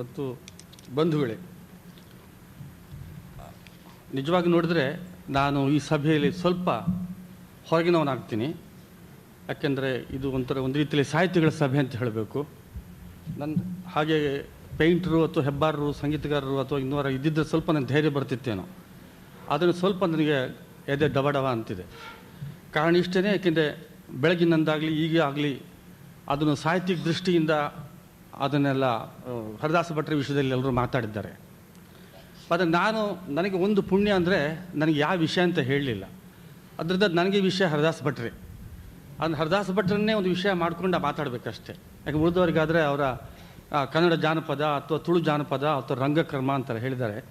ಮತ್ತು ಬಂಧುಗಳೇ. ನಿಜವಾಗಿ ನೋಡಿದ್ರೆ ನಾನು ಈ ಸಭೆಯಲ್ಲಿ ಸ್ವಲ್ಪ ಹೊರಗಿನವನಾಗ್ತೀನಿ. ಯಾಕೆಂದರೆ ಇದು ಒಂಥರ ಒಂದು ರೀತಿಯಲ್ಲಿ ಸಾಹಿತಿಗಳ ಸಭೆ ಅಂತ ಹೇಳಬೇಕು. ನನ್ನ ಹಾಗೆ ಪೇಂಟ್ರು ಅಥವಾ ಹೆಬ್ಬಾರರು, ಸಂಗೀತಗಾರರು ಅಥವಾ ಇನ್ನೂರ ಇದ್ದಿದ್ದರೆ ಸ್ವಲ್ಪ ನನ್ನ ಧೈರ್ಯ ಬರ್ತಿತ್ತೇನೋ. ಅದನ್ನು ಸ್ವಲ್ಪ ನನಗೆ ಎದೆ ಡಬಡವ ಡವ ಅಂತಿದೆ. ಕಾರಣ ಇಷ್ಟೇ ಯಾಕೆಂದರೆ ಬೆಳಗಿನಂದಾಗಲಿ, ಈಗ ಆಗಲಿ, ಅದನ್ನು ಸಾಹಿತ್ಯಿಕ ದೃಷ್ಟಿಯಿಂದ ಅದನ್ನೆಲ್ಲ ಹರಿದಾಸ ಭಟ್ರ ವಿಷಯದಲ್ಲಿ ಎಲ್ಲರೂ ಮಾತಾಡಿದ್ದಾರೆ. ಆದರೆ ನಾನು, ನನಗೆ ಒಂದು ಪುಣ್ಯ ಅಂದರೆ ನನಗೆ ಯಾವ ವಿಷಯ ಅಂತ ಹೇಳಲಿಲ್ಲ. ಅದರಿಂದ ನನಗೆ ವಿಷಯ ಹರಿದಾಸ ಭಟ್ರೆ. ಅದನ್ನು ಹರಿದಾಸ ಭಟ್ರನ್ನೇ ಒಂದು ವಿಷಯ ಮಾಡ್ಕೊಂಡು ಮಾತಾಡಬೇಕಷ್ಟೇ. ಯಾಕೆ ಉಳಿದವರಿಗಾದರೆ ಅವರ ಕನ್ನಡ ಜಾನಪದ ಅಥವಾ ತುಳು ಜಾನಪದ ಅಥವಾ ರಂಗಕರ್ಮ ಅಂತ ಹೇಳಿದ್ದಾರೆ.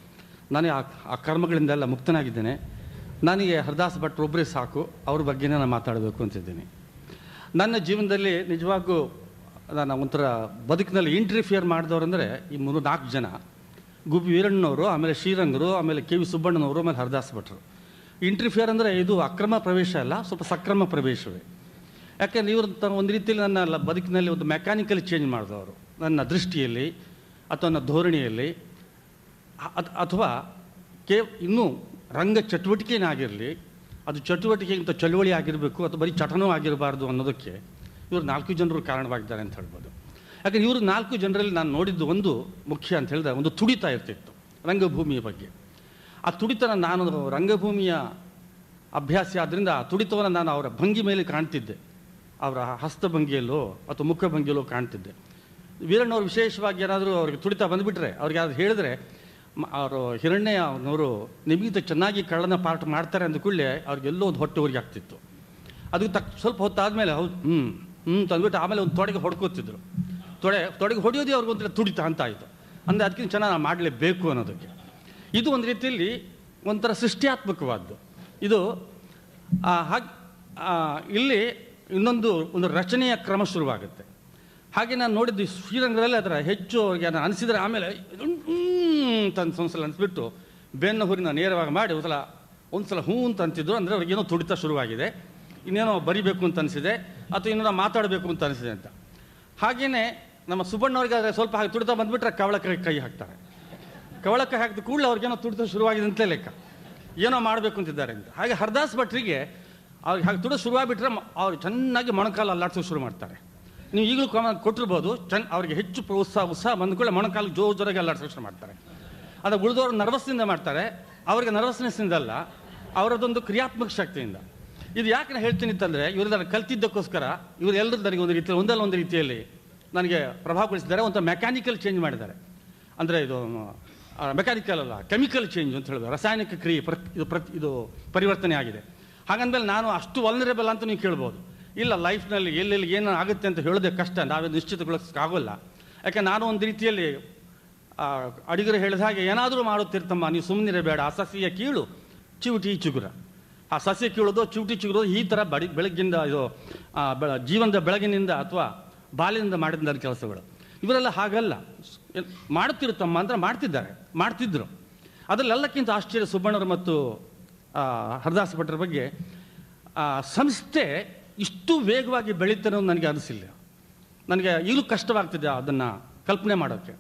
ನಾನು ಆ ಆ ಕರ್ಮಗಳಿಂದೆಲ್ಲ ಮುಕ್ತನಾಗಿದ್ದೇನೆ. ನನಗೆ ಹರಿದಾಸ ಭಟ್ರು ಒಬ್ಬರೇ ಸಾಕು. ಅವ್ರ ಬಗ್ಗೆನೇ ನಾನು ಮಾತಾಡಬೇಕು ಅಂತಿದ್ದೀನಿ. ನನ್ನ ಜೀವನದಲ್ಲಿ ನಿಜವಾಗೂ ನಾನು ಒಂಥರ ಬದುಕಿನಲ್ಲಿ ಇಂಟ್ರಿಫಿಯರ್ ಮಾಡಿದವರು ಅಂದರೆ ಈ ಮೂರು ನಾಲ್ಕು ಜನ. ಗುಬ್ಬಿ ವೀರಣ್ಣನವರು, ಆಮೇಲೆ ಶ್ರೀರಂಗರು, ಆಮೇಲೆ ಕೆ ವಿ ಸುಬ್ಬಣ್ಣನವರು, ಆಮೇಲೆ ಹರಿದಾಸ್ ಭಟ್ರು. ಇಂಟ್ರಿಫಿಯರ್ ಅಂದರೆ ಇದು ಅಕ್ರಮ ಪ್ರವೇಶ ಅಲ್ಲ, ಸ್ವಲ್ಪ ಸಕ್ರಮ ಪ್ರವೇಶವೇ. ಯಾಕೆಂದ್ರೆ ಇವರು ಒಂದು ರೀತಿಯಲ್ಲಿ ನನ್ನ ಬದುಕಿನಲ್ಲಿ ಒಂದು ಮೆಕ್ಯಾನಿಕಲಿ ಚೇಂಜ್ ಮಾಡಿದವರು. ನನ್ನ ದೃಷ್ಟಿಯಲ್ಲಿ, ಅಥವಾ ನನ್ನ ಧೋರಣೆಯಲ್ಲಿ ಅಥವಾ ಕೇ, ಇನ್ನೂ ರಂಗ ಚಟುವಟಿಕೆನಾಗಿರಲಿ, ಅದು ಚಟುವಟಿಕೆಗಿಂತ ಚಳುವಳಿ ಆಗಿರಬೇಕು, ಅಥವಾ ಬರೀ ಚಟನೂ ಆಗಿರಬಾರ್ದು ಅನ್ನೋದಕ್ಕೆ ಇವರು ನಾಲ್ಕು ಜನರು ಕಾರಣವಾಗಿದ್ದಾರೆ ಅಂತ ಹೇಳ್ಬೋದು. ಯಾಕಂದರೆ ಇವರು ನಾಲ್ಕು ಜನರಲ್ಲಿ ನಾನು ನೋಡಿದ್ದು ಒಂದು ಮುಖ್ಯ ಅಂತ ಹೇಳಿದ್ರೆ ಒಂದು ತುಡಿತ ಇರ್ತಿತ್ತು, ರಂಗಭೂಮಿಯ ಬಗ್ಗೆ. ಆ ತುಡಿತನ ನಾನು ರಂಗಭೂಮಿಯ ಅಭ್ಯಾಸ ಆದ್ದರಿಂದ ಆ ತುಡಿತವನ್ನು ನಾನು ಅವರ ಭಂಗಿ ಮೇಲೆ ಕಾಣ್ತಿದ್ದೆ. ಅವರ ಹಸ್ತಭಂಗಿಯಲ್ಲೋ ಅಥವಾ ಮುಖಭಂಗಿಯಲ್ಲೋ ಕಾಣ್ತಿದ್ದೆ. ವೀರಣ್ಣವ್ರು ವಿಶೇಷವಾಗಿ ಏನಾದರೂ ಅವ್ರಿಗೆ ತುಡಿತ ಬಂದುಬಿಟ್ರೆ ಅವ್ರಿಗೆ ಯಾರು ಹೇಳಿದ್ರೆ ಅವರು ಅವರು ಹಿರಣ್ಯನವರು ನಿಮಗಿಂತ ಚೆನ್ನಾಗಿ ಕಳ್ಳನ ಪಾಠ ಮಾಡ್ತಾರೆ ಅಂದ ಕೂಡಲೇ ಅವ್ರಿಗೆಲ್ಲೋ ಒಂದು ಹೊಟ್ಟೆ ಊರಿಗೆ ಆಗ್ತಿತ್ತು ಅದಕ್ಕೆ ತಕ್ಕ ಸ್ವಲ್ಪ ಹೊತ್ತಾದಮೇಲೆ ಹೌದು ಹ್ಞೂ ಹ್ಞೂ ತಂದ್ಬಿಟ್ಟು ಆಮೇಲೆ ಒಂದು ತೊಡೆಗೆ ಹೊಡ್ಕೋತಿದ್ರು. ತೊಡೆ, ತೊಡೆಗೆ ಹೊಡೆಯೋದೇ ಅವ್ರಿಗೆ ಒಂಥರ ತುಡಿತ ಅಂತ ಆಯಿತು. ಅಂದರೆ ಅದಕ್ಕಿಂತ ಚೆನ್ನಾಗಿ ನಾವು ಮಾಡಲೇಬೇಕು ಅನ್ನೋದಕ್ಕೆ. ಇದು ಒಂದು ರೀತಿಯಲ್ಲಿ ಒಂಥರ ಸೃಷ್ಟಿಯಾತ್ಮಕವಾದ್ದು. ಇದು ಹಾಗೆ ಇಲ್ಲಿ ಇನ್ನೊಂದು, ಒಂದು ರಚನೆಯ ಕ್ರಮ ಶುರುವಾಗುತ್ತೆ. ಹಾಗೆ ನಾನು ನೋಡಿದ್ದು ಶ್ರೀರಂಗದಲ್ಲಿ ಅದರ ಹೆಚ್ಚು ಅವ್ರಿಗೆ ನಾನು ಅನಿಸಿದರೆ ಆಮೇಲೆ ತನ್ನ ಸಂಸಲ ಅನಿಸ್ಬಿಟ್ಟು ಬೆನ್ನು ಹುರಿನ ನೇರವಾಗಿ ಮಾಡಿ ಒಂದ್ಸಲ ಒಂದ್ಸಲ ಹ್ಞೂ ಅಂತ ಅಂತಿದ್ರು ಅಂದರೆ ಅವ್ರಿಗೇನೋ ತುಡಿತ ಶುರುವಾಗಿದೆ. ಇನ್ನೇನೋ ಬರಿಬೇಕು ಅಂತ ಅನಿಸಿದೆ. ಅಥವಾ ಇನ್ನೂ ಮಾತಾಡಬೇಕು ಅಂತ ಅನಿಸಿದೆ ಅಂತ. ಹಾಗೆಯೇ ನಮ್ಮ ಸುಬ್ಬಣ್ಣವ್ರಿಗೆ ಆದರೆ ಸ್ವಲ್ಪ ಹಾಗೆ ತುಡಿತ ಬಂದುಬಿಟ್ರೆ ಕವಳಕ್ಕೆ ಕೈ ಹಾಕ್ತಾರೆ. ಕವಳಕ್ಕೆ ಹಾಕಿದ ಕೂಡಲೇ ಅವ್ರಿಗೇನೋ ತುಡಿತ ಶುರುವಾಗಿದೆ ಅಂತಲೇ ಲೆಕ್ಕ. ಏನೋ ಮಾಡಬೇಕು ಅಂತಿದ್ದಾರೆ ಅಂತ. ಹಾಗೆ ಹರದಾಸ್ ಭಟ್ರಿಗೆ ಅವ್ರಿಗೆ ಹಾಗೆ ತುಡಿದು ಶುರುವಾಗಿಬಿಟ್ರೆ ಅವ್ರು ಚೆನ್ನಾಗಿ ಮೊಣಕಾಲು ಅಲ್ಲಾಡ್ಸೋಕೆ ಶುರು ಮಾಡ್ತಾರೆ. ನೀವು ಈಗಲೂ ಕೊಟ್ಟಿರ್ಬೋದು ಚೆನ್ನ ಅವ್ರಿಗೆ ಹೆಚ್ಚು ಪ್ರೋತ್ಸಾಹ, ಉತ್ಸಾಹ ಬಂದ ಕೂಡಲೇ ಮೊಣಕಾಲು ಜೋರು ಜೋರಾಗಿ ಅಲ್ಲಾಡ್ಸೋಕೆ ಶುರು ಮಾಡ್ತಾರೆ. ಅದು ಉಳಿದವರು ನರ್ವಸ್ನಿಂದ ಮಾಡ್ತಾರೆ. ಅವರಿಗೆ ನರ್ವಸ್ನೆಸ್ನಿಂದ ಅಲ್ಲ ಅವರದೊಂದು ಕ್ರಿಯಾತ್ಮಕ ಶಕ್ತಿಯಿಂದ. ಇದು ಯಾಕೆ ನಾನು ಹೇಳ್ತೀನಿ ಅಂತಂದರೆ ಇವರು ನಾನು ಕಲ್ತಿದ್ದಕ್ಕೋಸ್ಕರ ಇವರೆಲ್ಲರೂ ನನಗೆ ಒಂದು ರೀತಿಯಲ್ಲಿ ಒಂದಲ್ಲ ಒಂದು ರೀತಿಯಲ್ಲಿ ನನಗೆ ಪ್ರಭಾವಗೊಳಿಸಿದ್ದಾರೆ ಒಂದು ಮೆಕ್ಯಾನಿಕಲ್ ಚೇಂಜ್ ಮಾಡಿದ್ದಾರೆ. ಅಂದರೆ ಇದು ಮೆಕ್ಯಾನಿಕಲ್ ಅಲ್ಲ ಕೆಮಿಕಲ್ ಚೇಂಜ್ ಅಂತ ಹೇಳೋದು, ರಾಸಾಯನಿಕ ಕ್ರಿಯೆ ಪ್ರ ಇದು ಪ್ರತಿ, ಇದು ಪರಿವರ್ತನೆ ಆಗಿದೆ. ಹಾಗಂದಮೇಲೆ ನಾನು ಅಷ್ಟು ವಲ್ನರೇಬಲ್ ಅಂತ ನೀವು ಕೇಳ್ಬೋದು. ಇಲ್ಲ ಲೈಫ್ನಲ್ಲಿ ಎಲ್ಲೆಲ್ಲಿ ಏನು ಆಗುತ್ತೆ ಅಂತ ಹೇಳೋದೇ ಕಷ್ಟ ನಾವೇ ನಿಶ್ಚಿತಗೊಳಿಸೋಕ್ಕಾಗೋಲ್ಲ. ಯಾಕೆ ನಾನು ಒಂದು ರೀತಿಯಲ್ಲಿ ಅಡುಗರು ಹೇಳಿದ ಹಾಗೆ, ಏನಾದರೂ ಮಾಡುತ್ತಿರ್ತಮ್ಮ ನೀವು ಸುಮ್ಮನಿರಬೇಡ ಅಸಸಿಯ ಕೀಳು, ಚಿವುಟಿ, ಚಿಗುರ. ಆ ಸಸ್ಯ ಕೀಳೋದು ಚಿವುಟಿ ಚಿಗುರೋದು ಈ ಥರ ಬಡಿ ಬೆಳಗ್ಗಿಂದ ಇದು ಜೀವನದ ಬೆಳಗಿನಿಂದ ಅಥವಾ ಬಾಲ್ಯದಿಂದ ಮಾಡಿದ ಕೆಲಸಗಳು. ಇವರೆಲ್ಲ ಹಾಗಲ್ಲ. ಮಾಡುತ್ತಿರುತ್ತಮ್ಮ ಅಂದ್ರೆ ಮಾಡ್ತಿದ್ದಾರೆ, ಮಾಡ್ತಿದ್ರು. ಅದರಲ್ಲೆಲ್ಲಕ್ಕಿಂತ ಆಶ್ಚರ್ಯ ಸುಬ್ಬಣ್ಣರು ಮತ್ತು ಹರದಾಸ ಭಟ್ರ ಬಗ್ಗೆ ಸಂಸ್ಥೆ ಇಷ್ಟು ವೇಗವಾಗಿ ಬೆಳೀತಾರೆ ನನಗೆ ಅನಿಸಿಲ್ಲ. ನನಗೆ ಈಗಲೂ ಕಷ್ಟವಾಗ್ತಿದೆ ಅದನ್ನು ಕಲ್ಪನೆ ಮಾಡೋಕ್ಕೆ.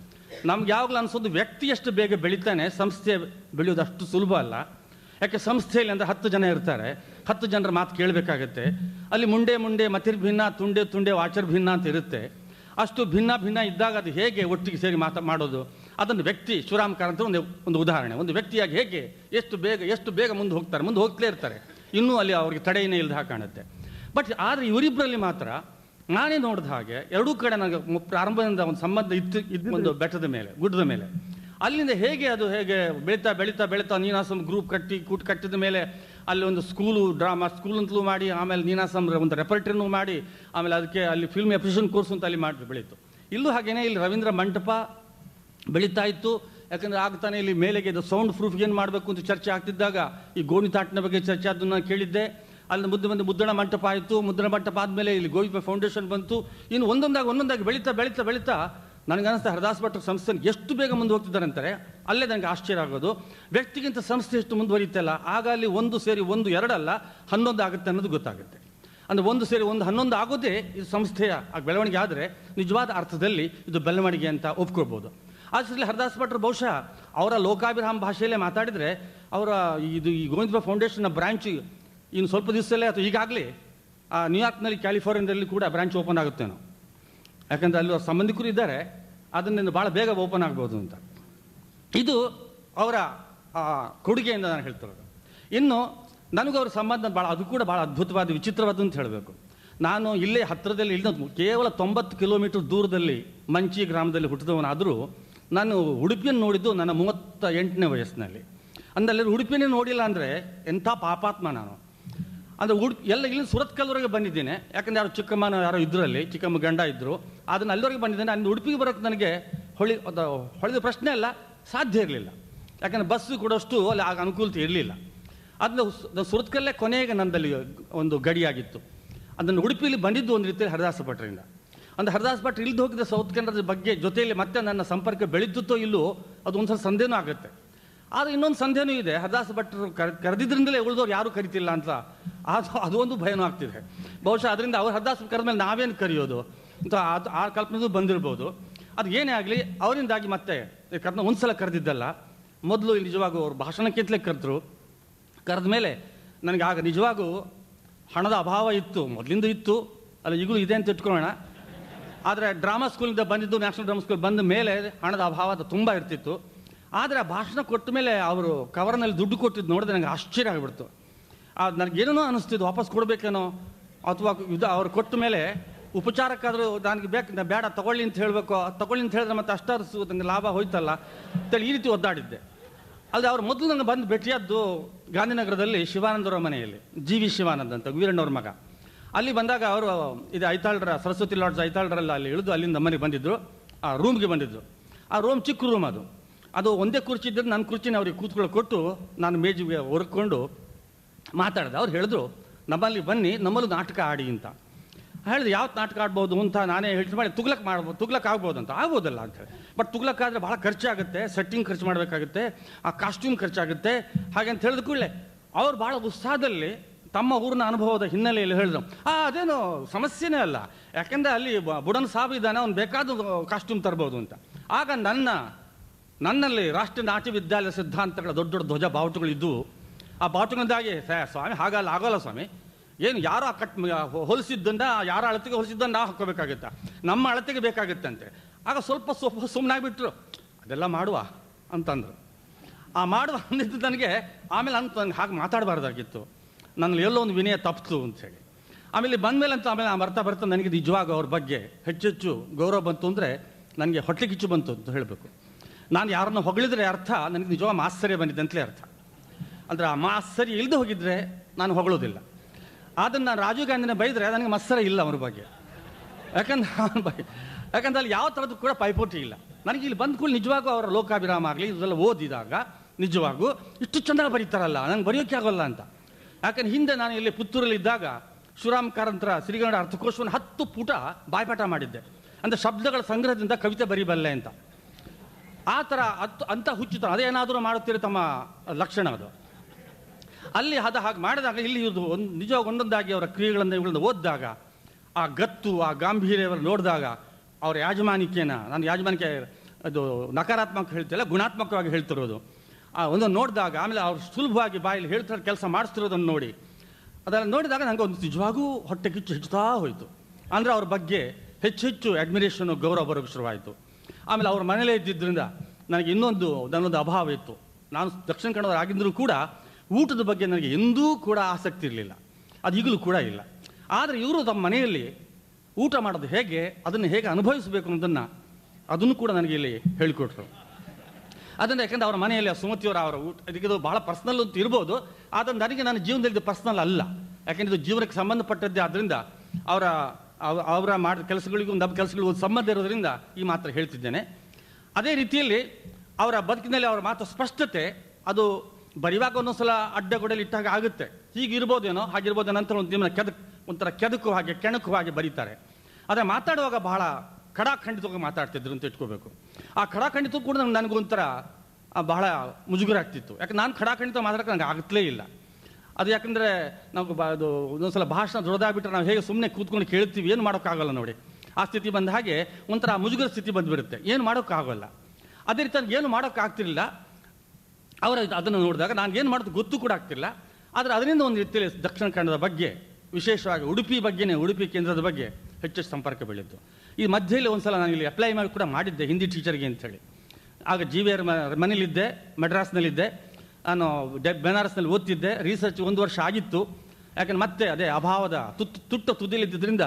ನಮ್ಗೆ ಯಾವಾಗಲೂ ಅನಿಸೋದು ವ್ಯಕ್ತಿ ಎಷ್ಟು ಬೇಗ ಬೆಳೀತಾನೆ, ಸಂಸ್ಥೆ ಬೆಳೆಯೋದು ಅಷ್ಟು ಸುಲಭ ಅಲ್ಲ. ಯಾಕೆ ಸಂಸ್ಥೆಯಲ್ಲಿ ಅಂದರೆ ಹತ್ತು ಜನ ಇರ್ತಾರೆ. ಹತ್ತು ಜನರ ಮಾತು ಕೇಳಬೇಕಾಗತ್ತೆ. ಅಲ್ಲಿ ಮುಂಡೆ ಮುಂಡೆ ಮತಿರ್ ಭಿನ್ನ, ತುಂಡೆ ತುಂಡೆ, ವಾಚರ್ ಭಿನ್ನ ಅಂತ ಇರುತ್ತೆ. ಅಷ್ಟು ಭಿನ್ನ ಭಿನ್ನ ಇದ್ದಾಗ ಅದು ಹೇಗೆ ಒಟ್ಟಿಗೆ ಸೇರಿ ಮಾತಾ ಮಾಡೋದು? ಅದನ್ನು ವ್ಯಕ್ತಿ ಶಿವರಾಮಕಾರ ಅಂತ ಒಂದು ಒಂದು ಉದಾಹರಣೆ. ಒಂದು ವ್ಯಕ್ತಿಯಾಗಿ ಹೇಗೆ ಎಷ್ಟು ಬೇಗ ಎಷ್ಟು ಬೇಗ ಮುಂದೆ ಹೋಗ್ತಾರೆ? ಮುಂದೆ ಹೋಗ್ತಲೇ ಇರ್ತಾರೆ. ಇನ್ನೂ ಅಲ್ಲಿ ಅವ್ರಿಗೆ ತಡೆಯೇ ಇಲ್ಲದ ಕಾಣುತ್ತೆ ಬಟ್ ಆದರೆ ಇವರಿಬ್ಬರಲ್ಲಿ ಮಾತ್ರ ನಾನೇ ನೋಡಿದ ಹಾಗೆ ಎರಡೂ ಕಡೆ ನನಗೆ ಪ್ರಾರಂಭದಿಂದ ಒಂದು ಸಂಬಂಧ ಇತ್ತು ಇದ್ದು ಒಂದು ಬೆಟ್ಟದ ಮೇಲೆ, ಗುಡ್ಡದ ಮೇಲೆ. ಅಲ್ಲಿಂದ ಹೇಗೆ ಅದು ಹೇಗೆ ಬೆಳೀತಾ ಬೆಳೀತಾ ಬೆಳೀತಾ ನೀನಾಸಂ ಗ್ರೂಪ್ ಕಟ್ಟಿ ಕೂಟ್ ಕಟ್ಟಿದ ಮೇಲೆ ಅಲ್ಲಿ ಒಂದು ಸ್ಕೂಲು ಡ್ರಾಮಾ ಸ್ಕೂಲ್ ಅಂತಲೂ ಮಾಡಿ, ಆಮೇಲೆ ನೀನಾಸಂ ಒಂದು ರೆಪರ್ಟ್ರಿನು ಮಾಡಿ, ಆಮೇಲೆ ಅದಕ್ಕೆ ಅಲ್ಲಿ ಫಿಲ್ಮ್ ಎಪ್ರಿಷನ್ ಕೋರ್ಸ್ ಅಂತ ಅಲ್ಲಿ ಮಾಡಿ ಬೆಳೀತು. ಇಲ್ಲೂ ಹಾಗೇನೆ ಇಲ್ಲಿ ರವೀಂದ್ರ ಮಂಟಪ ಬೆಳೀತಾ ಇತ್ತು. ಯಾಕಂದರೆ ಆಗ್ತಾನೆ ಇಲ್ಲಿ ಮೇಲೆಗೆ ಇದು ಸೌಂಡ್ ಪ್ರೂಫ್ ಏನು ಮಾಡಬೇಕು ಅಂತ ಚರ್ಚೆ ಆಗ್ತಿದ್ದಾಗ ಈ ಗೋಣಿ ತಾಟಿನ ಬಗ್ಗೆ ಚರ್ಚೆ ಅದನ್ನು ನಾನು ಕೇಳಿದ್ದೆ. ಅಲ್ಲಿ ಮುದ್ದು ಬಂದು ಮುದ್ರಣ ಮಂಟಪ ಆಯಿತು. ಮುದ್ರಣ ಮಂಟಪ ಆದಮೇಲೆ ಇಲ್ಲಿ ಗೋವಿಪ ಫೌಂಡೇಶನ್ ಬಂತು. ಇನ್ನು ಒಂದೊಂದಾಗಿ ಒಂದೊಂದಾಗಿ ಬೆಳೀತಾ ಬೆಳೀತಾ ಬೆಳೀತಾ ನನಗನ್ನಿಸ್ತಾ ಹರದಾಸ್ ಭಟ್ರ ಸಂಸ್ಥೆ ಎಷ್ಟು ಬೇಗ ಮುಂದೆ ಹೋಗ್ತಿದ್ದಾರೆ ಅಂತಾರೆ, ಅಲ್ಲೇ ನನಗೆ ಆಶ್ಚರ್ಯ ಆಗೋದು. ವ್ಯಕ್ತಿಗಿಂತ ಸಂಸ್ಥೆ ಎಷ್ಟು ಮುಂದುವರಿಯುತ್ತಲ್ಲ ಆಗ ಅಲ್ಲಿ ಒಂದು ಸೇರಿ ಒಂದು ಎರಡಲ್ಲ, ಹನ್ನೊಂದು ಆಗುತ್ತೆ ಅನ್ನೋದು ಗೊತ್ತಾಗುತ್ತೆ. ಅಂದರೆ ಒಂದು ಸೇರಿ ಒಂದು ಹನ್ನೊಂದು ಆಗೋದೇ ಇದು ಸಂಸ್ಥೆಯ ಬೆಳವಣಿಗೆ ಆದರೆ ನಿಜವಾದ ಅರ್ಥದಲ್ಲಿ ಇದು ಬೆಳವಣಿಗೆ ಅಂತ ಒಪ್ಕೊಳ್ಬೋದು. ಆಚರಿಸಲಿ ಹರದಾಸ್ ಭಟ್ರು ಬಹುಶಃ ಅವರ ಲೋಕಾಭಿರಾಮ್ ಭಾಷೆಯಲ್ಲೇ ಮಾತಾಡಿದರೆ ಅವರ ಇದು ಈ ಗೋವಿಂದ ಫೌಂಡೇಶನ್ನ ಬ್ರಾಂಚ್ ಇನ್ನು ಸ್ವಲ್ಪ ದಿವಸದಲ್ಲೇ ಅಥವಾ ಈಗಾಗಲೇ ನ್ಯೂಯಾರ್ಕ್ನಲ್ಲಿ, ಕ್ಯಾಲಿಫೋರ್ನಿಯಾದಲ್ಲಿ ಕೂಡ ಬ್ರಾಂಚ್ ಓಪನ್ ಆಗುತ್ತೇನೋ. ಯಾಕಂದರೆ ಅಲ್ಲಿ ಅವ್ರ ಸಂಬಂಧಿಕರು ಇದ್ದಾರೆ, ಅದನ್ನು ಭಾಳ ಬೇಗ ಓಪನ್ ಆಗ್ಬೋದು ಅಂತ. ಇದು ಅವರ ಕೊಡುಗೆಯಿಂದ ನಾನು ಹೇಳ್ತಿರೋದು ಇನ್ನು ನನಗೂ ಅವ್ರ ಸಂಬಂಧ ಭಾಳ ಅದು ಕೂಡ ಭಾಳ ಅದ್ಭುತವಾದ, ವಿಚಿತ್ರವಾದ ಅಂತ ಹೇಳಬೇಕು. ನಾನು ಇಲ್ಲೇ ಹತ್ತಿರದಲ್ಲಿ ಇಲ್ಲದ ಕೇವಲ ತೊಂಬತ್ತು ಕಿಲೋಮೀಟರ್ ದೂರದಲ್ಲಿ ಮಂಚಿ ಗ್ರಾಮದಲ್ಲಿ ಹುಟ್ಟಿದವನಾದರೂ ನಾನು ಉಡುಪಿಯನ್ನು ನೋಡಿದ್ದು ನನ್ನ ಮೂವತ್ತ ಎಂಟನೇ ವಯಸ್ಸಿನಲ್ಲಿ. ಅಂದಲ್ಲಿ ಉಡುಪಿನೇ ನೋಡಿಲ್ಲ ಅಂದರೆ ಎಂಥ ಪಾಪಾತ್ಮ ನಾನು. ಅಂದರೆ ಉಡುಪಿ ಎಲ್ಲ ಇಲ್ಲಿ ಸುರತ್ಕಲ್ವರೆಗೆ ಬಂದಿದ್ದೇನೆ. ಯಾಕಂದರೆ ಯಾರು ಚಿಕ್ಕಮ್ಮನ ಯಾರೋ ಇದ್ರಲ್ಲಿ, ಚಿಕ್ಕಮ್ಮ ಗಂಡ ಇದ್ದರು ಅದನ್ನು ಅಲ್ಲಿವರೆಗೆ ಬಂದಿದ್ದೇನೆ. ಅಲ್ಲಿ ಉಡುಪಿಗೆ ಬರೋಕ್ಕೆ ನನಗೆ ಹೊಳಿ ಹೊಳೆದ ಪ್ರಶ್ನೆ ಅಲ್ಲ, ಸಾಧ್ಯ ಇರಲಿಲ್ಲ. ಯಾಕಂದರೆ ಬಸ್ಸು ಕೊಡೋಷ್ಟು ಅಲ್ಲಿ ಆಗ ಅನುಕೂಲತೆ ಇರಲಿಲ್ಲ. ಅದನ್ನು ಸುರತ್ಕಲ್ಲೇ ಕೊನೆಗೆ ನಂದಲ್ಲಿ ಒಂದು ಗಡಿಯಾಗಿತ್ತು ಅದನ್ನು ಉಡುಪಿಯಲ್ಲಿ ಬಂದಿದ್ದು ಒಂದು ರೀತಿಯಲ್ಲಿ ಹರಿದಾಸ ಭಟ್ರಿಂದ. ಅಂದರೆ ಹರಿದಾಸ್ ಭಟ್ರು ಇಲ್ದು ಹೋಗಿದ್ದ ಸೌತ್ ಕನ್ನಡದ ಬಗ್ಗೆ ಜೊತೆಯಲ್ಲಿ ಮತ್ತೆ ನನ್ನ ಸಂಪರ್ಕ ಬೆಳೀತುತ್ತೋ ಇಲ್ಲೋ, ಅದು ಒಂದ್ಸಲ ಸಂದೇಹನೂ ಆಗುತ್ತೆ. ಆದರೆ ಇನ್ನೊಂದು ಸಂದೇಹನೂ ಇದೆ. ಹರಿದಾಸ ಭಟ್ರು ಕರ್ ಕರೆದಿದ್ದರಿಂದಲೇ ಉಳಿದವ್ರು ಯಾರೂ ಕರಿತಿಲ್ಲ ಅಂತ. ಅದು ಅದೊಂದು ಒಂದು ಭಯನೂ ಆಗ್ತಿದೆ. ಬಹುಶಃ ಅದರಿಂದ ಅವ್ರು ಹರಿದಾಸ ಕರೆದ ಮೇಲೆ ನಾವೇನು ಕರೆಯೋದು? ಅಂತ ಅದು ಆ ಕಲ್ಪನೆದು ಬಂದಿರ್ಬೋದು. ಅದು ಏನೇ ಆಗಲಿ, ಅವರಿಂದಾಗಿ ಮತ್ತೆ ಕರ್ನ ಒಂದ್ಸಲ ಕರೆದಿದ್ದಲ್ಲ. ಮೊದಲು ನಿಜವಾಗೂ ಅವ್ರು ಭಾಷಣಕ್ಕಿಂತಲೇ ಕರೆದ್ರು. ಕರೆದ ಮೇಲೆ ನನಗೆ ಆಗ ನಿಜವಾಗೂ ಹಣದ ಅಭಾವ ಇತ್ತು. ಮೊದಲಿಂದ ಇತ್ತು. ಅಲ್ಲ, ಈಗಲೂ ಇದೆ ಅಂತ ಇಟ್ಕೊಳ್ಳೋಣ. ಆದರೆ ಡ್ರಾಮಾ ಸ್ಕೂಲಿಂದ ಬಂದಿದ್ದು ನ್ಯಾಷನಲ್ ಡ್ರಾಮಾ ಸ್ಕೂಲ್ ಬಂದ ಮೇಲೆ ಹಣದ ಅಭಾವ ಅದು ತುಂಬ ಇರ್ತಿತ್ತು. ಆದರೆ ಆ ಭಾಷಣ ಕೊಟ್ಟ ಮೇಲೆ ಅವರು ಕವರ್ನಲ್ಲಿ ದುಡ್ಡು ಕೊಟ್ಟಿದ್ದು ನೋಡಿದ್ರೆ ನನಗೆ ಆಶ್ಚರ್ಯ ಆಗಿಬಿಡ್ತು. ಅದು ನನಗೇನೋ ಅನಿಸ್ತಿದ್ದು ವಾಪಸ್ ಕೊಡಬೇಕೇನೋ? ಅಥವಾ ಇದು ಅವ್ರು ಕೊಟ್ಟ ಮೇಲೆ ಉಪಚಾರಕ್ಕಾದರೂ ನನಗೆ ಬೇಕು, ನಾ ಬೇಡ, ತಗೊಳ್ಳಿ ಅಂತ ಹೇಳಬೇಕು? ತಗೊಳ್ಳಿ ಅಂತ ಹೇಳಿದ್ರೆ ಮತ್ತೆ ಅಷ್ಟು ಸು ನನಗೆ ಲಾಭ ಹೋಯ್ತಲ್ಲ? ಅಂತೇಳಿ ಈ ರೀತಿ ಒದ್ದಾಡಿದ್ದೆ. ಅಲ್ಲದೆ ಅವ್ರು ಮೊದಲು ನನಗೆ ಬಂದು ಭೇಟಿಯಾದ್ದು ಗಾಂಧಿನಗರದಲ್ಲಿ ಶಿವಾನಂದರ ಮನೆಯಲ್ಲಿ, ಜಿ ವಿ ಶಿವಾನಂದ್ ಅಂತ, ವೀರಣ್ಣವ್ರ ಮಗ. ಅಲ್ಲಿ ಬಂದಾಗ ಅವರು, ಇದು ಐತಾಳ್ರ, ಸರಸ್ವತಿ ಲಾಡ್ಜ್ ಐತಾಳ್ರಲ್ಲ, ಅಲ್ಲಿ ಇಳಿದು ಅಲ್ಲಿಂದ ಮನೆಗೆ ಬಂದಿದ್ದರು ಆ ರೂಮ್ಗೆ ಬಂದಿದ್ದರು ಆ ರೂಮ್ ಚಿಕ್ಕ ರೂಮ್ ಅದು. ಅದು ಒಂದೇ ಕುರ್ಚಿ ಇದ್ದರೆ ನನ್ನ ಕುರ್ಚಿನ ಅವ್ರಿಗೆ ಕೂತ್ಕೊಳ್ಳೋ ಕೊಟ್ಟು ನಾನು ಮೇಜಿಗೆ ಹೊರಕೊಂಡು ಮಾತಾಡಿದೆ. ಅವ್ರು ಹೇಳಿದ್ರು, ನಮ್ಮಲ್ಲಿ ಬನ್ನಿ, ನಮ್ಮಲ್ಲೂ ನಾಟಕ ಆಡಿ ಅಂತ. ಹೇಳಿದೆ ಯಾವ ನಾಟಕ ಆಡ್ಬೋದು ಅಂತ ನಾನೇ ಹೇಳ್ತೀನಿ. ಮಾಡಿ, ತುಗ್ಲಕ್ ಮಾಡ್ಬೋದು ತುಗ್ಲಕ್ ಆಗ್ಬೋದು ಅಂತ. ಆಗ್ಬೋದಲ್ಲ ಅಂತ ಹೇಳಿ. ಬಟ್ ತುಗ್ಲಕ್ ಆದರೆ ಭಾಳ ಖರ್ಚಾಗುತ್ತೆ ಸೆಟ್ಟಿಂಗ್ ಖರ್ಚು ಮಾಡಬೇಕಾಗುತ್ತೆ, ಆ ಕಾಸ್ಟ್ಯೂಮ್ ಖರ್ಚಾಗುತ್ತೆ. ಹಾಗೆ ಅಂತ ಹೇಳಿದ ಕೂಡಲೇ, ಅವ್ರು ಭಾಳ ಉತ್ಸಾಹದಲ್ಲಿ ತಮ್ಮ ಊರಿನ ಅನುಭವದ ಹಿನ್ನೆಲೆಯಲ್ಲಿ ಹೇಳಿದ್ರು. ಆ, ಅದೇನು ಸಮಸ್ಯೆನೇ ಅಲ್ಲ. ಯಾಕೆಂದರೆ ಅಲ್ಲಿ ಬುಡನ್ ಸಾಬ್ ಇದ್ದಾನೆ, ಅವ್ನು ಬೇಕಾದ ಕಾಸ್ಟ್ಯೂಮ್ ತರ್ಬೋದು ಅಂತ. ಆಗ ನನ್ನ ನನ್ನಲ್ಲಿ ರಾಷ್ಟ್ರ ನಾಟ್ಯ ವಿದ್ಯಾಲಯ ಸಿದ್ಧಾಂತಗಳ ದೊಡ್ಡ ದೊಡ್ಡ ಧ್ವಜ ಬಾವುಟಗಳಿದ್ದು ಆ ಬಾವುಟಗಳಿಂದಾಗಿ "ಸೇ, ಸ್ವಾಮಿ ಹಾಗಲ್ಲ ಆಗೋಲ್ಲ ಸ್ವಾಮಿ. ಏನು ಯಾರೋ ಆ ಕಟ್ ಹೊಲಿಸಿದ್ದನ್ನ ಯಾರ ಅಳತೆಗೆ ಹೊಲಿಸಿದ್ದನ್ನು ನಾವು ಹಾಕೋಬೇಕಾಗುತ್ತೆ ನಮ್ಮ ಅಳತೆಗೆ ಬೇಕಾಗುತ್ತಂತೆ. ಆಗ ಸ್ವಲ್ಪ ಸ್ವಲ್ಪ ಸುಮ್ಮನಾಗ್ಬಿಟ್ರು ಅದೆಲ್ಲ ಮಾಡುವ ಅಂತಂದರು. ಆ ಮಾಡುವ ಅಂದಿದ್ದು ನನಗೆ ಆಮೇಲೆ ಅಂತ ನನಗೆ ಹಾಗೆ ಮಾತಾಡಬಾರ್ದಾಗಿತ್ತು. ನನ್ನಲ್ಲಿ ಎಲ್ಲೋ ಒಂದು ವಿನಯ ತಪ್ಪಿತು ಹೇಳಿ ಆಮೇಲೆ ಬಂದಮೇಲೆ ಅಂತ ಆಮೇಲೆ ಬರ್ತಾ ಬರ್ತಾ ನನಗೆ ನಿಜವಾಗ ಅವ್ರ ಬಗ್ಗೆ ಹೆಚ್ಚೆಚ್ಚು ಗೌರವ ಬಂತು ಅಂದರೆ ನನಗೆ ಹೊಟ್ಟೆ ಕಿಚ್ಚು ಬಂತು ಅಂತ ಹೇಳಬೇಕು. ನಾನು ಯಾರನ್ನ ಹೊಗಳಿದ್ರೆ ಅರ್ಥ, ನನಗೆ ನಿಜವಾಗ ಆಶ್ಚರ್ಯ ಬಂದಿದೆ ಅಂತಲೇ ಅರ್ಥ. ಅಂದರೆ ಆ ಮಾತ್ಸರ್ಯ ಇಲ್ಲದೆ ಹೋಗಿದ್ರೆ ನಾನು ಹೊಗಳೋದಿಲ್ಲ. ಅದನ್ನು ನಾನು ರಾಜೀವ್ ಗಾಂಧಿನ ಬೈದರೆ ನನಗೆ ಮತ್ಸರ ಇಲ್ಲ ಅವ್ರ ಬಗ್ಗೆ. ಯಾಕಂದ್ರೆ ಅವ್ರ ಬಗ್ಗೆ ಯಾಕಂದ್ರೆ ಅಲ್ಲಿ ಯಾವ ಥರದ್ದು ಕೂಡ ಪೈಪೋಟಿ ಇಲ್ಲ. ನನಗೆ ಇಲ್ಲಿ ಬಂದ ಕೂಡ ನಿಜವಾಗೂ ಅವರ ಲೋಕಾಭಿರಾಮ ಆಗಲಿ ಇದೆಲ್ಲ ಓದಿದಾಗ ನಿಜವಾಗೂ ಇಷ್ಟು ಚೆನ್ನಾಗಿ ಬರೀತಾರಲ್ಲ, ನಂಗೆ ಬರೆಯೋಕೆ ಆಗೋಲ್ಲ ಅಂತ. ಯಾಕಂದ್ರೆ ಹಿಂದೆ ನಾನು ಇಲ್ಲಿ ಪುತ್ತೂರಲ್ಲಿ ಇದ್ದಾಗ ಶಿವರಾಮ್ ಕಾರಂತರ ಶ್ರೀಗಂಡ ಅರ್ಥಕೋಶವನ್ನು ಹತ್ತು ಪುಟ ಬಾಯ್ಪಾಠ ಮಾಡಿದ್ದೆ. ಅಂದರೆ ಶಬ್ದಗಳ ಸಂಗ್ರಹದಿಂದ ಕವಿತೆ ಬರೀಬಲ್ಲೆ ಅಂತ. ಆ ಥರ ಅತ್ ಅಂತ ಹುಚ್ಚುತ ಅದೇನಾದರೂ ಮಾಡುತ್ತೀರಿ ತಮ್ಮ ಲಕ್ಷಣ ಅದು. ಅಲ್ಲಿ ಅದ ಹಾಗೆ ಮಾಡಿದಾಗ ಇಲ್ಲಿ ಇದು ಒಂದು ನಿಜವಾಗಿ ಒಂದೊಂದಾಗಿ ಅವರ ಕ್ರಿಯೆಗಳನ್ನು ಇವುಗಳನ್ನು ಓದಿದಾಗ, ಆ ಗತ್ತು, ಆ ಗಾಂಭೀರ್ಯವನ್ನು ನೋಡಿದಾಗ ಅವರ ಯಾಜಮಾನಿಕೆನ ನಾನು ಯಾಜಮಾನಿಕೆ ಅದು ನಕಾರಾತ್ಮಕ ಹೇಳ್ತಿಲ್ಲ, ಗುಣಾತ್ಮಕವಾಗಿ ಹೇಳ್ತಿರೋದು. ಆ ಒಂದು ನೋಡಿದಾಗ ಆಮೇಲೆ ಅವ್ರು ಸುಲಭವಾಗಿ ಬಾಯಲ್ಲಿ ಹೇಳ್ತಾರೆ, ಕೆಲಸ ಮಾಡಿಸ್ತಿರೋದನ್ನು ನೋಡಿ. ಅದನ್ನು ನೋಡಿದಾಗ ನನಗೆ ಒಂದು ನಿಜವಾಗೂ ಹೊಟ್ಟೆ ಕಿಚ್ಚು ಹೆಚ್ಚುತ್ತಾ ಹೋಯಿತು. ಅಂದರೆ ಅವ್ರ ಬಗ್ಗೆ ಹೆಚ್ಚು ಹೆಚ್ಚು ಅಡ್ಮಿರೇಷನು ಗೌರವ ಬರೋಕ್ಕೆ ಶುರುವಾಯಿತು. ಆಮೇಲೆ ಅವ್ರ ಮನೇಲೇ ಇದ್ದಿದ್ದರಿಂದ ನನಗೆ ಇನ್ನೊಂದು ನನ್ನೊಂದು ಅಭಾವ ಇತ್ತು. ನಾನು ದಕ್ಷಿಣ ಕನ್ನಡವರಾಗಿದ್ದರೂ ಕೂಡ ಊಟದ ಬಗ್ಗೆ ನನಗೆ ಎಂದೂ ಕೂಡ ಆಸಕ್ತಿ ಇರಲಿಲ್ಲ. ಅದು ಈಗಲೂ ಕೂಡ ಇಲ್ಲ. ಆದರೆ ಇವರು ತಮ್ಮ ಮನೆಯಲ್ಲಿ ಊಟ ಮಾಡೋದು ಹೇಗೆ, ಅದನ್ನು ಹೇಗೆ ಅನುಭವಿಸಬೇಕು ಅನ್ನೋದನ್ನು ಅದನ್ನು ಕೂಡ ನನಗೆ ಇಲ್ಲಿ ಹೇಳಿಕೊಟ್ರು. ಅದನ್ನು ಯಾಕಂದರೆ ಅವರ ಮನೆಯಲ್ಲಿ ಆ ಸುಮತಿಯವರ ಅವರ ಊಟ ಇದಕ್ಕೆ ಇದು ಭಾಳ ಪರ್ಸ್ನಲ್ ಅಂತ ಇರ್ಬೋದು. ಆದರೆ ನನಗೆ ನನ್ನ ಜೀವನದಲ್ಲಿ ಇದು ಪರ್ಸ್ನಲ್ ಅಲ್ಲ. ಯಾಕೆಂದರೆ ಇದು ಜೀವನಕ್ಕೆ ಸಂಬಂಧಪಟ್ಟದ್ದೇ ಆದ್ದರಿಂದ ಅವರ ಅವ- ಅವರ ಮಾಡಿದ ಕೆಲಸಗಳಿಗೂ ನಮ್ಮ ಕೆಲಸಗಳಿಗೂ ಒಂದು ಸಂಬಂಧ ಇರೋದ್ರಿಂದ ಈ ಮಾತ್ರ ಹೇಳ್ತಿದ್ದೇನೆ. ಅದೇ ರೀತಿಯಲ್ಲಿ ಅವರ ಬದುಕಿನಲ್ಲಿ ಅವರ ಮಾತು ಸ್ಪಷ್ಟತೆ ಅದು ಬರಿವಾಗ ಒಂದೊಂದ್ಸಲ ಅಡ್ಡಗೊಡೆಯಲ್ಲಿ ಇಟ್ಟಾಗ ಆಗುತ್ತೆ. ಹೀಗಿರ್ಬೋದೇನೋ ಹಾಗಿರ್ಬೋದೇನೋ ಅಂತ ಒಂದು ಜೀವನ ಕೆದಕ್, ಒಂಥರ ಕೆದಕು ಹಾಗೆ, ಕೆಣಕು ಹಾಗೆ ಬರೀತಾರೆ. ಆದರೆ ಮಾತಾಡುವಾಗ ಬಹಳ ಖಡಾಖಂಡಿತವಾಗಿ ಮಾತಾಡ್ತಿದ್ರು ಅಂತ ಇಟ್ಕೋಬೇಕು. ಆ ಖಡಾಖಂಡಿತ ಕೂಡ ನಂಗೆ ನನಗೊಂಥರ ಬಹಳ ಮುಜುಗರ ಆಗ್ತಿತ್ತು. ಯಾಕೆ, ನಾನು ಖಡಾಖಂಡಿತ ಮಾತಾಡೋಕೆ ನನಗೆ ಆಗ್ತಲೇ ಇಲ್ಲ. ಅದು ಯಾಕಂದರೆ ನಾವು ಬಾ ಅದು ಒಂದೊಂದ್ಸಲ ಭಾಷಣ ದೊಡ್ಡದಾಗ್ಬಿಟ್ರೆ ನಾವು ಹೇಗೆ ಸುಮ್ಮನೆ ಕೂತ್ಕೊಂಡು ಕೇಳ್ತೀವಿ, ಏನು ಮಾಡೋಕ್ಕಾಗಲ್ಲ ನೋಡಿ. ಆ ಸ್ಥಿತಿ ಬಂದ ಹಾಗೆ ಒಂಥರ ಮುಜುಗರ ಸ್ಥಿತಿ ಬಂದುಬಿಡುತ್ತೆ. ಏನು ಮಾಡೋಕ್ಕಾಗೋಲ್ಲ. ಅದೇ ರೀತಿ ಏನು ಮಾಡೋಕ್ಕಾಗ್ತಿರಲಿಲ್ಲ, ಅವರ ಅದನ್ನು ನೋಡಿದಾಗ ನಾನು ಏನು ಮಾಡೋದು ಗೊತ್ತು ಕೂಡ ಆಗ್ತಿಲ್ಲ ಆದರೆ ಅದರಿಂದ ಒಂದು ರೀತಿಯಲ್ಲಿ ದಕ್ಷಿಣ ಕನ್ನಡದ ಬಗ್ಗೆ, ವಿಶೇಷವಾಗಿ ಉಡುಪಿ ಬಗ್ಗೆನೇ, ಉಡುಪಿ ಕೇಂದ್ರದ ಬಗ್ಗೆ ಹೆಚ್ಚು ಸಂಪರ್ಕ ಬೆಳೆಯಿತು. ಈ ಮಧ್ಯೆಯಲ್ಲಿ ಒಂದು ಸಲ ನಾನು ಇಲ್ಲಿ ಅಪ್ಲೈ ಮಾಡಿ ಕೂಡ ಮಾಡಿದ್ದೆ, ಹಿಂದಿ ಟೀಚರ್ಗೆ ಅಂತೇಳಿ ಆಗ ಜಿ ವಿ ಆರ್ ಮನೇಲಿದ್ದೆ ಮೆಡ್ರಾಸ್ನಲ್ಲಿದ್ದೆ ನಾನು ಡೆ ಬೆನಾರಸ್ನಲ್ಲಿ ಓದ್ತಿದ್ದೆ ರಿಸರ್ಚ್ ಒಂದು ವರ್ಷ ಆಗಿತ್ತು. ಯಾಕಂದ್ರೆ ಮತ್ತೆ ಅದೇ ಅಭಾವದ ತುತ್ತು ತುಟ್ಟ ತುದಿಲಿದ್ದರಿಂದ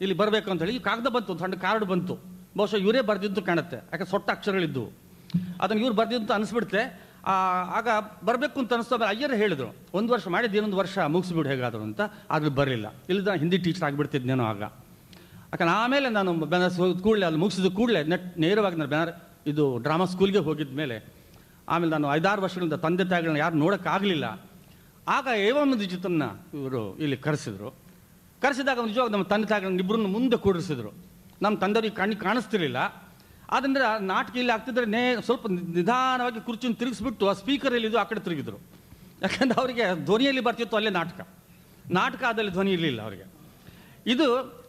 ಇಲ್ಲಿ ಬರಬೇಕು ಅಂತ ಹೇಳಿ ಕಾಗದ ಬಂತು ಸಣ್ಣ ಕಾರ್ಡ್ ಬಂತು. ಬಹುಶಃ ಇವರೇ ಬರೆದಿದ್ದು ಕಾಣುತ್ತೆ. ಯಾಕೆ ಸೊಟ್ಟ ಅಕ್ಷರಗಳಿದ್ದು. ಅದನ್ನು ಇವ್ರು ಬರ್ದಿದ್ದು ಅನಿಸ್ಬಿಡ್ತೆ. ಅನಿಸ್ಬಿಡುತ್ತೆ ಆಗ ಬರಬೇಕು ಅಂತ ಅನಿಸ್ತು ಆಮೇಲೆ ಅಯ್ಯರ್ ಹೇಳಿದ್ರು, ಒಂದು ವರ್ಷ ಮಾಡಿದ್ದು, ಇನ್ನೊಂದು ವರ್ಷ ಮುಗಿಸ್ಬಿಡು ಹೇಗಾದ್ರು ಅಂತ. ಆದರೂ ಬರಲಿಲ್ಲ. ಇಲ್ಲದ ಹಿಂದಿ ಟೀಚರ್ ಆಗಿಬಿಡ್ತಿದ್ನೇನೋ ಆಗ. ಯಾಕಂದ್ರೆ ಆಮೇಲೆ ನಾನು ಬೆನಾರಸ್ ಕೂಡಲೇ ಅಲ್ಲಿ ಮುಗಿಸಿದ ಕೂಡಲೇ ನೆಟ್, ನೇರವಾಗಿ ನಾನು ಬೆನಾರ್, ಇದು ಡ್ರಾಮಾ ಸ್ಕೂಲ್ಗೆ ಹೋಗಿದ್ದ ಮೇಲೆ ಆಮೇಲೆ ನಾನು ಐದಾರು ವರ್ಷಗಳಿಂದ ತಂದೆ ತಾಯಿಗಳನ್ನ ಯಾರು ನೋಡೋಕ್ಕಾಗಲಿಲ್ಲ. ಆಗ ಏವಮಂದಿ ಜಿತನ್ನ ಇವರು ಇಲ್ಲಿ ಕರೆಸಿದ್ರು. ಕರೆಸಿದಾಗ ನಿಜವಾಗ ನಮ್ಮ ತಂದೆ ತಾಯಿಗಳನ್ನ ಇಬ್ಬರನ್ನು ಮುಂದೆ ಕೂಡಿಸಿದ್ರು ನಮ್ಮ ತಂದೆಯವ್ರಿಗೆ ಕಣ್ಣಿಗೆ ಕಾಣಿಸ್ತಿರ್ಲಿಲ್ಲ. ಆದ್ದರಿಂದ ನಾಟಕ ಇಲ್ಲಿ ಆಗ್ತಿದ್ರೆ ನೇ, ಸ್ವಲ್ಪ ನಿಧಾನವಾಗಿ ಕುರ್ಚಿನ ತಿರುಗಿಸ್ಬಿಟ್ಟು ಆ ಸ್ಪೀಕರಲ್ಲಿ ಇದು ಆ ಕಡೆ ತಿರುಗಿದ್ರು. ಯಾಕಂದ್ರೆ ಅವರಿಗೆ ಧ್ವನಿಯಲ್ಲಿ ಬರ್ತಿತ್ತು ಅಲ್ಲೇ ನಾಟಕ. ನಾಟಕ ಆದಲ್ಲಿ ಧ್ವನಿ ಇರಲಿಲ್ಲ ಅವರಿಗೆ. ಇದು